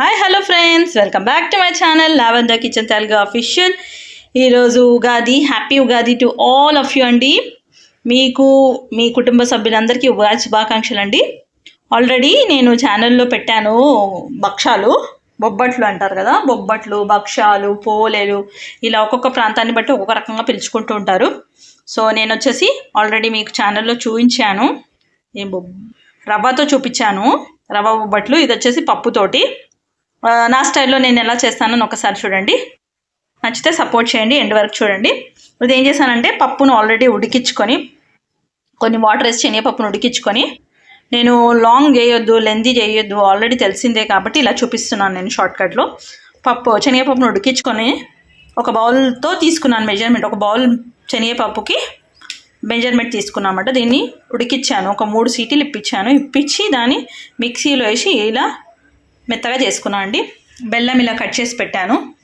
Hi hello friends welcome back to my channel లావెంద kitchen Telugu official ఈరోజు Ugadi. Happy Ugadi to all of you అండి. మీకు మీ కుటుంబ సభ్యులందరికీ ఉగాది శుభాకాంక్షలు అండి. ఆల్రెడీ నేను ఛానల్లో పెట్టాను భక్షాలు బొబ్బట్లు అంటారు కదా. బొబ్బట్లు భక్షాలు పోలేలు ఇలా ఒక్కొక్క ప్రాంతాన్ని బట్టి ఒక్కొక్క రకంగా పిలుచుకుంటూ ఉంటారు. సో నేను వచ్చేసి ఆల్రెడీ మీకు ఛానల్లో చూపించాను. ఏం బొబ్ రవ్వతో చూపించాను. రవ్వ బొబ్బట్లు. ఇది వచ్చేసి పప్పుతోటి. నా స్టైల్లో నేను ఎలా చేస్తానని ఒకసారి చూడండి. నచ్చితే సపోర్ట్ చేయండి ఎండ్ వరకు చూడండి. ఇది ఏం చేశానంటే పప్పును ఆల్రెడీ ఉడికించుకొని కొన్ని వాటర్ వేసి శనగపప్పును ఉడికించుకొని నేను లాంగ్ చేయొద్దు లెందీ చేయొద్దు ఆల్రెడీ తెలిసిందే కాబట్టి ఇలా చూపిస్తున్నాను నేను షార్ట్కట్లో. పప్పు శనగపప్పును ఉడికించుకొని ఒక బౌల్తో తీసుకున్నాను మెజర్మెంట్. ఒక బౌల్ శనగపప్పుకి మెజర్మెంట్ తీసుకున్నామంట దీన్ని ఉడికిచ్చాను. ఒక మూడు సీటీలు ఇప్పించాను. ఇప్పించి దాన్ని మిక్సీలో వేసి ఇలా మెత్తగా చేసుకున్నాను అండి. బెల్లం ఇలా కట్ చేసి పెట్టాను.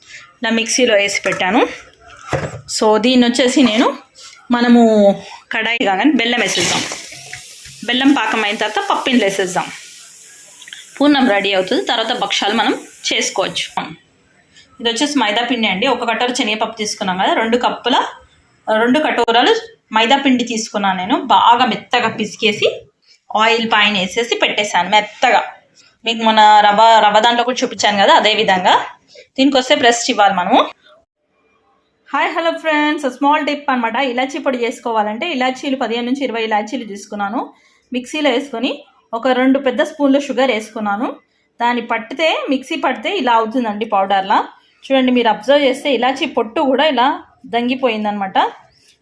ఇలా మిక్సీలో వేసి పెట్టాను. సో దీన్ని వచ్చేసి నేను మనము కడాయి కాగానే బెల్లం వేసేద్దాం. బెల్లం పాకం అయిన తర్వాత పప్పిండ్లు వేసేద్దాం. పూర్ణం రెడీ అవుతుంది. తర్వాత భక్షాలు మనం చేసుకోవచ్చు. ఇది వచ్చేసి మైదా పిండి అండి. ఒక కట్టోర శనగపప్పు తీసుకున్నాం కదా. రెండు కప్పుల రెండు కటోరాలు మైదా పిండి తీసుకున్నాను నేను. బాగా మెత్తగా పిసికేసి ఆయిల్ పైన వేసేసి పెట్టేశాను. మెత్తగా. మీకు మన రవ్వ రవ్వ దాంట్లో కూడా చూపించాను కదా అదే విధంగా. దీనికి వస్తే బ్రెస్ట్ ఇవ్వాలి మనము. Hi hello friends small tip అనమాట ఇలాచీ పొడి చేసుకోవాలంటే ఇలాచీలు పదిహేను నుంచి ఇరవై ఇలాచీలు తీసుకున్నాను. మిక్సీలో వేసుకొని ఒక రెండు పెద్ద స్పూన్లు షుగర్ వేసుకున్నాను. దాన్ని పట్టితే మిక్సీ పడితే ఇలా అవుతుందండి పౌడర్లా. చూడండి మీరు అబ్జర్వ్ చేస్తే ఇలాచీ పొట్టు కూడా ఇలా దంగిపోయిందనమాట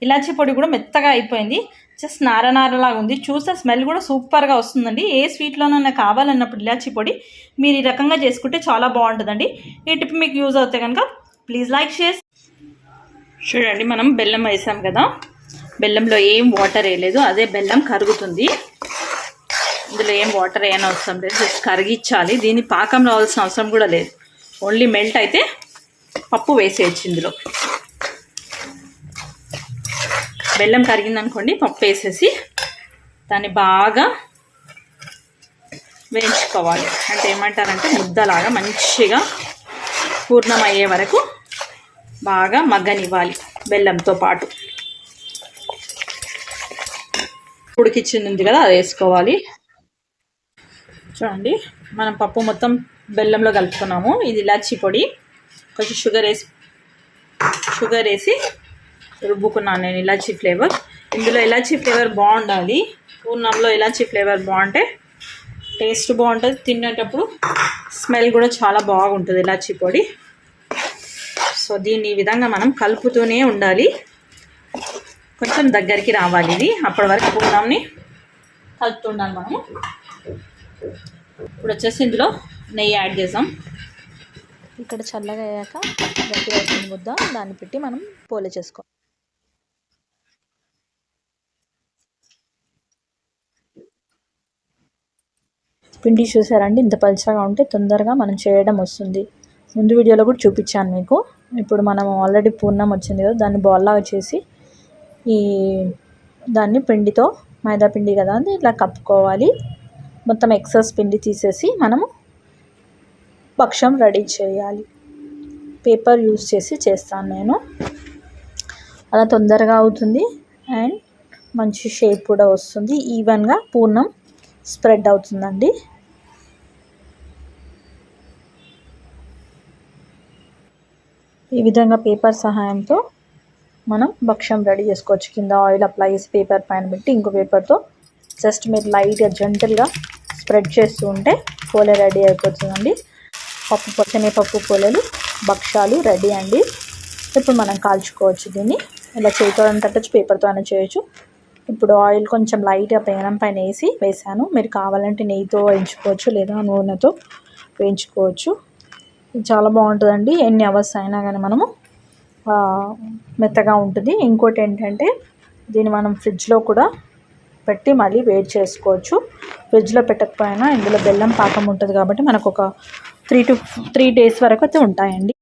ఇలాచీ పొడి కూడా మెత్తగా అయిపోయింది. జస్ట్ నారనారలాగా ఉంది. చూస్తే స్మెల్ కూడా సూపర్గా వస్తుందండి. ఏ స్వీట్లోనైనా కావాలన్నప్పుడు ఇలాచీ పొడి మీరు ఈ రకంగా చేసుకుంటే చాలా బాగుంటుందండి. ఈ టిప్ మీకు యూజ్ అవుతే కనుక ప్లీజ్ లైక్ షేర్. చూడండి మనం బెల్లం వేసాం కదా. బెల్లంలో ఏం వాటర్ వేయలేదు. అదే బెల్లం కరుగుతుంది. ఇందులో ఏం వాటర్ వేయని అవసరం లేదు. జస్ట్ కరిగిచ్చాలి దీన్ని పాకం రావాల్సిన అవసరం కూడా లేదు. ఓన్లీ మెల్ట్ అయితే పప్పు వేసేయచ్చు ఇందులో. బెల్లం కరిగిందనుకోండి పప్పు వేసేసి దాన్ని బాగా వేయించుకోవాలి. అంటే ఏమంటారంటే ముద్దలాగా మంచిగా పూర్ణం అయ్యే వరకు బాగా మగ్గనివ్వాలి బెల్లంతో పాటు. ఉడికిచ్చింది ఉంది కదా అది వేసుకోవాలి. చూడండి మనం పప్పు మొత్తం బెల్లంలో కలుపుకున్నాము. ఇది ఇలాచీ పొడి. కొంచెం షుగర్ వేసి షుగర్ వేసి రుబ్బుకున్నాను నేను ఇలాచీ ఫ్లేవర్. ఇందులో ఇలాచీ ఫ్లేవర్ బాగుండాలి. పూర్ణంలో ఇలాచీ ఫ్లేవర్ బాగుంటే టేస్ట్ బాగుంటుంది. తినేటప్పుడు స్మెల్ కూడా చాలా బాగుంటుంది ఇలాచీ పొడి. సో దీన్ని ఈ విధంగా మనం కలుపుతూనే ఉండాలి. కొంచెం దగ్గరికి రావాలి ఇది. అప్పటి వరకు పూర్ణంని కలుపుతుండాలి మనము. ఇప్పుడు వచ్చేసి ఇందులో నెయ్యి యాడ్ చేసాం ఇక్కడ చల్లగా అయ్యాక గట్టి అవుతుంది ముద్ద దాన్ని పెట్టి మనం పోలే చేసుకోవాలి. పిండి చూసారండి? ఇంత పలుచగా ఉంటే తొందరగా మనం చేయడం వస్తుంది. ముందు వీడియోలో కూడా చూపించాను మీకు. ఇప్పుడు మనం ఆల్రెడీ పూర్ణం వచ్చింది కదా దాన్ని బాల్లాగా చేసి ఈ దాన్ని పిండితో మైదా పిండి కదా అని ఇట్లా కప్పుకోవాలి. మొత్తం ఎక్సెస్ పిండి తీసేసి మనము పక్షం రెడీ చేయాలి. పేపర్ యూస్ చేసి చేస్తాను నేను. అలా తొందరగా అవుతుంది. అండ్ మంచి షేప్ కూడా వస్తుంది. ఈవెన్గా పూర్ణం స్ప్రెడ్ అవుతుందండి. ఈ విధంగా పేపర్ సహాయంతో మనం భక్ష్యం రెడీ చేసుకోవచ్చు. కింద ఆయిల్ అప్లై చేసి పేపర్ పైన పెట్టి ఇంకో పేపర్తో జస్ట్ మీరు లైట్గా జెంటల్గా స్ప్రెడ్ చేస్తూ ఉంటే పోలే రెడీ అయిపోతుందండి. పప్పు శనగపప్పు పోలేలు భక్ష్యాలు రెడీ అండి. ఇప్పుడు మనం కాల్చుకోవచ్చు దీన్ని. ఇలా చేతితో తట్టచ్చు పేపర్తో అయినా చేయొచ్చు. ఇప్పుడు ఆయిల్ కొంచెం లైట్గా పేనం పైన వేసి వేసాను. మీరు కావాలంటే నెయ్యితో వేయించుకోవచ్చు లేదా నూనెతో వేయించుకోవచ్చు. చాలా బాగుంటుందండి. ఎన్ని అవర్స్ అయినా కానీ మనము మెత్తగా ఉంటుంది. ఇంకోటి ఏంటంటే దీన్ని మనం ఫ్రిడ్జ్లో కూడా పెట్టి మళ్ళీ వేడి చేసుకోవచ్చు. ఫ్రిడ్జ్లో పెట్టకపోయినా ఇందులో బెల్లం పాకం ఉంటుంది కాబట్టి మనకు ఒక త్రీ టు త్రీ డేస్ వరకు అయితే ఉంటాయండి.